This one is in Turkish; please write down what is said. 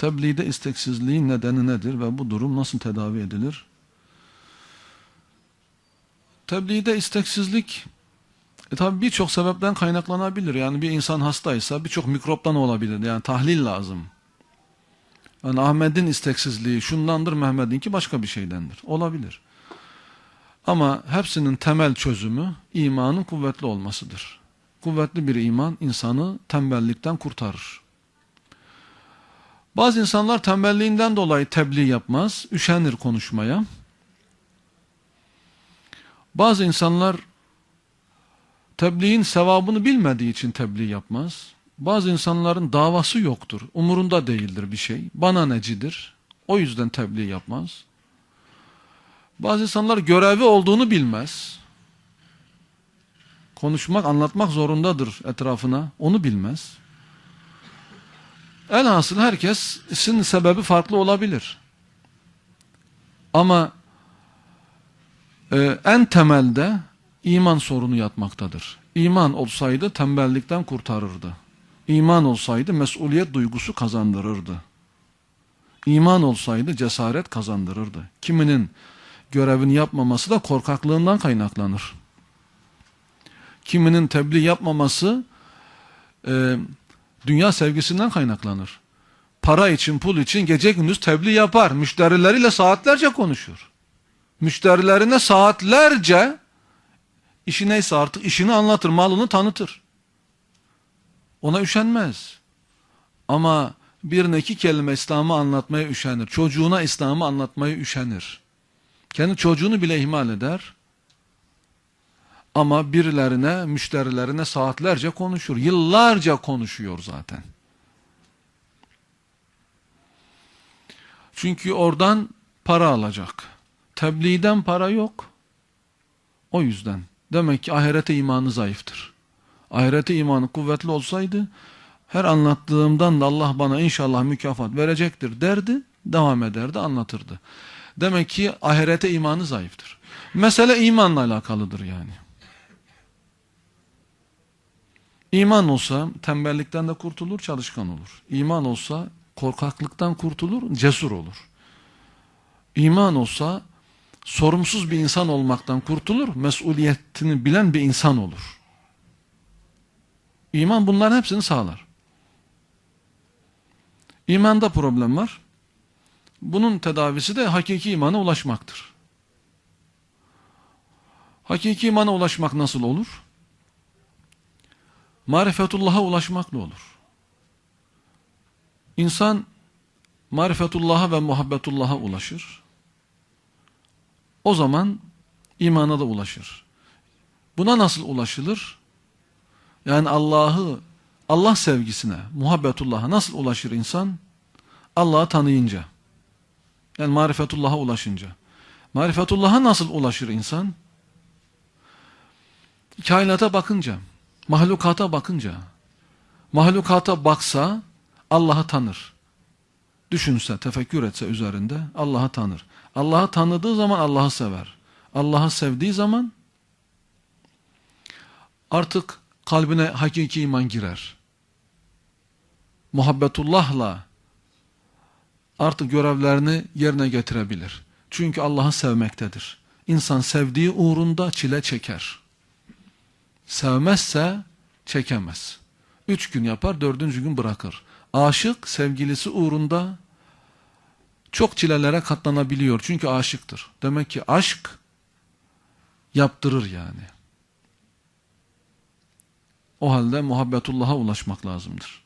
Tebliğde isteksizliğin nedeni nedir ve bu durum nasıl tedavi edilir? Tebliğde isteksizlik e tabi birçok sebepten kaynaklanabilir. Yani bir insan hastaysa birçok mikroptan olabilir. Yani tahlil lazım. Yani Ahmet'in isteksizliği şundandır, Mehmet'inki başka bir şeydendir. Olabilir. Ama hepsinin temel çözümü imanın kuvvetli olmasıdır. Kuvvetli bir iman insanı tembellikten kurtarır. Bazı insanlar tembelliğinden dolayı tebliğ yapmaz, üşenir konuşmaya. Bazı insanlar tebliğin sevabını bilmediği için tebliğ yapmaz. Bazı insanların davası yoktur, umurunda değildir bir şey, bana necidir, o yüzden tebliğ yapmaz. Bazı insanlar görevi olduğunu bilmez. Konuşmak, anlatmak zorundadır etrafına, onu bilmez. Elhasıl herkesin sebebi farklı olabilir. Ama e, en temelde iman sorunu yatmaktadır. İman olsaydı tembellikten kurtarırdı. İman olsaydı mesuliyet duygusu kazandırırdı. İman olsaydı cesaret kazandırırdı. Kiminin görevini yapmaması da korkaklığından kaynaklanır. Kiminin tebliğ yapmaması e, dünya sevgisinden kaynaklanır. Para için, pul için gece gündüz tebliğ yapar. Müşterileriyle saatlerce konuşur. Müşterilerine saatlerce işi neyse artık işini anlatır, malını tanıtır. Ona üşenmez. Ama birine iki kelime İslam'ı anlatmaya üşenir. Çocuğuna İslam'ı anlatmaya üşenir. Kendi çocuğunu bile ihmal eder. Ama birilerine, müşterilerine saatlerce konuşur. Yıllarca konuşuyor zaten. Çünkü oradan para alacak. Tebliğden para yok. O yüzden. Demek ki ahirete imanı zayıftır. Ahirete imanı kuvvetli olsaydı her anlattığımdan da Allah bana inşallah mükafat verecektir derdi, devam ederdi, anlatırdı. Demek ki ahirete imanı zayıftır. Mesele imanla alakalıdır yani. İman olsa tembellikten de kurtulur, çalışkan olur. İman olsa korkaklıktan kurtulur, cesur olur. İman olsa sorumsuz bir insan olmaktan kurtulur, mesuliyetini bilen bir insan olur. İman bunların hepsini sağlar. İmanda problem var. Bunun tedavisi de hakiki imana ulaşmaktır. Hakiki imana ulaşmak nasıl olur? Marifetullah'a ulaşmakla olur. İnsan marifetullah'a ve muhabbetullah'a ulaşır. O zaman imana da ulaşır. Buna nasıl ulaşılır? Yani Allah'ı, Allah sevgisine, muhabbetullah'a nasıl ulaşır insan? Allah'ı tanıyınca. Yani marifetullah'a ulaşınca. Marifetullah'a nasıl ulaşır insan? Kainata bakınca, mahlukata bakınca. Mahlukata baksa Allah'ı tanır. Düşünse, tefekkür etse üzerinde Allah'ı tanır. Allah'ı tanıdığı zaman Allah'ı sever. Allah'ı sevdiği zaman artık kalbine hakiki iman girer. Muhabbetullah'la artık görevlerini yerine getirebilir. Çünkü Allah'ı sevmektedir. İnsan sevdiği uğrunda çile çeker. Sevmezse çekemez. Üç gün yapar, dördüncü gün bırakır. Aşık sevgilisi uğrunda çok çilelere katlanabiliyor. Çünkü aşıktır. Demek ki aşk yaptırır yani. O halde muhabbetullah'a ulaşmak lazımdır.